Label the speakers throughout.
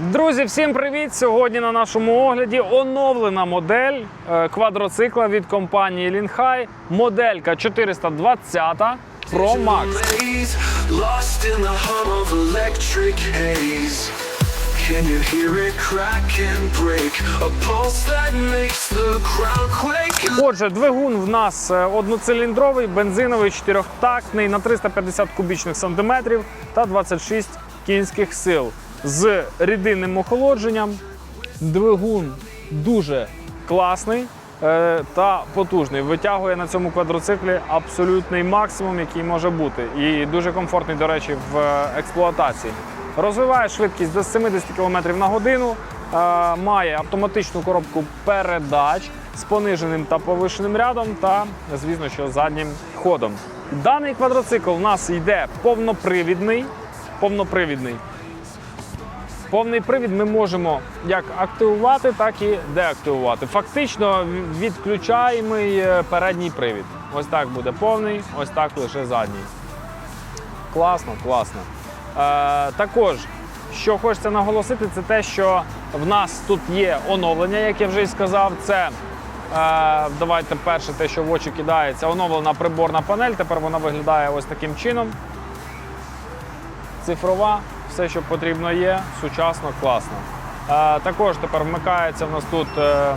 Speaker 1: Друзі, всім привіт! Сьогодні на нашому огляді оновлена модель е, квадроцикла від компанії Лінхай. Моделька 420 Pro Max.
Speaker 2: Can you hear it crack and break? A pulse that makes the ground quake.
Speaker 1: Отже, двигун в нас е, одноциліндровий, бензиновий, чотирьохтактний на 350 кубічних сантиметрів та 26 кінських сил з рідинним охолодженням. Двигун дуже класний е, та потужний. Витягує на цьому квадроциклі абсолютний максимум, який може бути, і дуже комфортний, до речі, в е, експлуатації. Розвиває швидкість до 70 км на годину, е, має автоматичну коробку передач з пониженим та повишеним рядом та, звісно, що заднім ходом. Даний квадроцикл у нас йде повнопривідний. повнопривідний. Повний привід ми можемо як активувати, так і деактивувати. Фактично відключаємий е, передній привід. Ось так буде повний, ось так лише задній. Класно, класно. Е, також, що хочеться наголосити, це те, що в нас тут є оновлення, як я вже і сказав. Це е, давайте перше, те, що в очі кидається, оновлена приборна панель. Тепер вона виглядає ось таким чином. Цифрова, все, що потрібно є, сучасно, класно. Також тепер вмикається в нас тут е,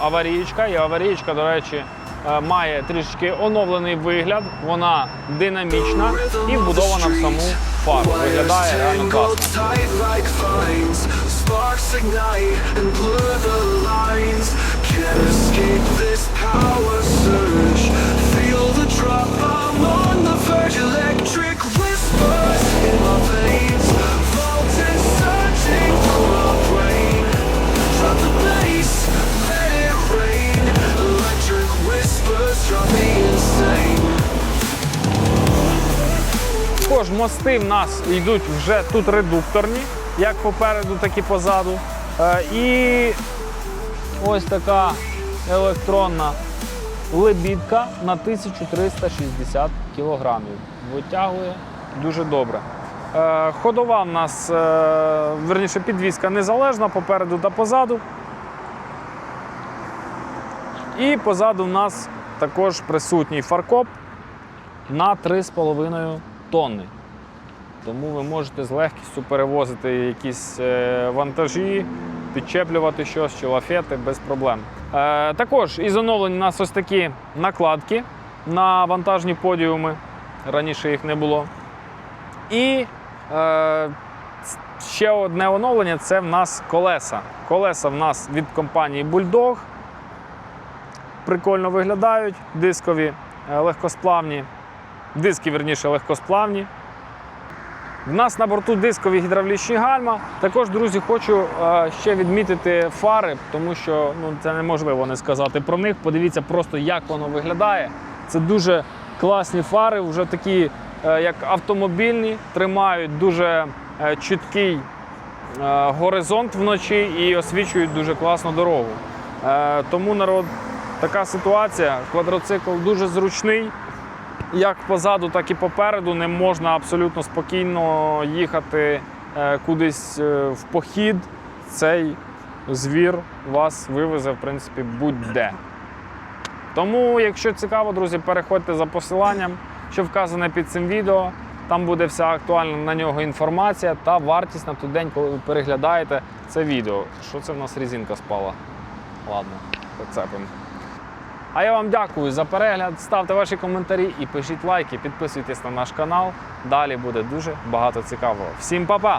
Speaker 1: аварієчка, і аварієчка, до речі, е, має трішки оновлений вигляд, вона динамічна і вбудована в саму фару. Виглядає реально класно. Також мости в нас йдуть вже тут редукторні, як попереду, так і позаду. Е, І ось така електронна лебідка на 1360 кілограмів. Витягує дуже добре. Е, Ходова в нас, е, верніше, підвізка незалежна попереду та позаду. І позаду в нас також присутній фаркоп на 3,5 тонни. Тому ви можете з легкістю перевозити якісь е, вантажі, підчеплювати щось чи лафети без проблем. Е, також із оновлень у нас ось такі накладки на вантажні подіуми. Раніше їх не було. І е, ще одне оновлення це в нас колеса. Колеса в нас від компанії Bulldog. Прикольно виглядають, дискові, е, легкосплавні. Диски, верніше, легкосплавні. В нас на борту дискові гідравлічні гальма. Також, друзі, хочу е, ще відмітити фари, тому що ну, це неможливо не сказати про них. Подивіться просто, як воно виглядає. Це дуже класні фари, вже такі, е, як автомобільні, тримають дуже чіткий горизонт вночі і освічують дуже класно дорогу. Тому народ, така ситуація. Квадроцикл дуже зручний. Як позаду, так і попереду не можна абсолютно спокійно їхати е, кудись е, в похід. Цей звір вас вивезе, в принципі, будь-де. Тому, якщо цікаво, друзі, переходьте за посиланням, що вказане під цим відео. Там буде вся актуальна на нього інформація та вартість на той день, коли ви переглядаєте це відео. Що це в нас резинка спала? Ладно, поцепимо. А я вам дякую за перегляд. Ставте ваші коментарі і пишіть лайки, підписуйтесь на наш канал. Далі буде дуже багато цікавого. Всім па-па!